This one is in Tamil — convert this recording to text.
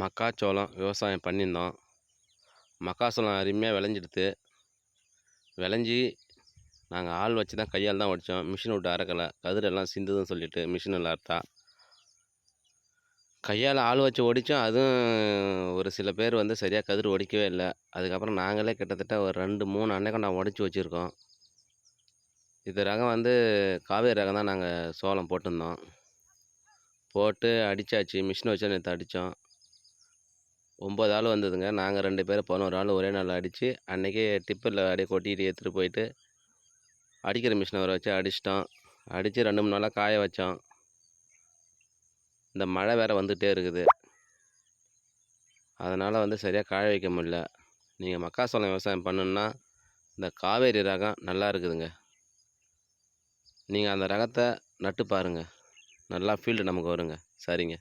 மக்காச்சோளம் விவசாயம் பண்ணியிருந்தோம். மக்காச்சோளம் அருமையாக விளஞ்சிடுத்து. விளைஞ்சி நாங்கள் ஆள் வச்சு தான் கையால் தான் உடைச்சோம் மிஷின் விட்டு அறக்கலை. கதிரெல்லாம் சிந்துதுன்னு சொல்லிட்டு மிஷினில் அறுத்தா. கையால் ஆள் வச்சு ஒடித்தோம் அதுவும் ஒரு சில பேர் வந்து சரியாக கதிர் ஒடிக்கவே இல்லை. அதுக்கப்புறம் நாங்களே கிட்டத்தட்ட ஒரு ரெண்டு மூணு அன்னைக்கொண்டா உடச்சி வச்சுருக்கோம். இது ரகம் வந்து காவேரி ரகம் தான் நாங்கள் சோளம் போட்டிருந்தோம். போட்டு அடித்தாச்சு மிஷின் வச்சு நேற்று அடித்தோம் ஒம்பது ஆள் வந்ததுங்க. நாங்கள் ரெண்டு பேரும் பதினோரு ஆள் ஒரே நாள் அடித்து அன்றைக்கே டிப்பரில் அப்படியே கொட்டிட்டு எடுத்துகிட்டு போயிட்டு அடிக்கிற மிஷினை வர வச்சு அடிச்சிட்டோம். அடித்து ரெண்டு மூணு நாளாக காய வச்சோம். இந்த மழை வேறு வந்துகிட்டே இருக்குது. அதனால் வந்து சரியாக காய வைக்க முடியல. நீங்கள் மக்காசோளம் விவசாயம் பண்ணணுன்னா இந்த காவேரி ரகம் நல்லா இருக்குதுங்க. நீங்கள் அந்த ரகத்தை நட்டு பாருங்கள் நல்லா ஃபீல்டு நமக்கு வருங்க. சரிங்க.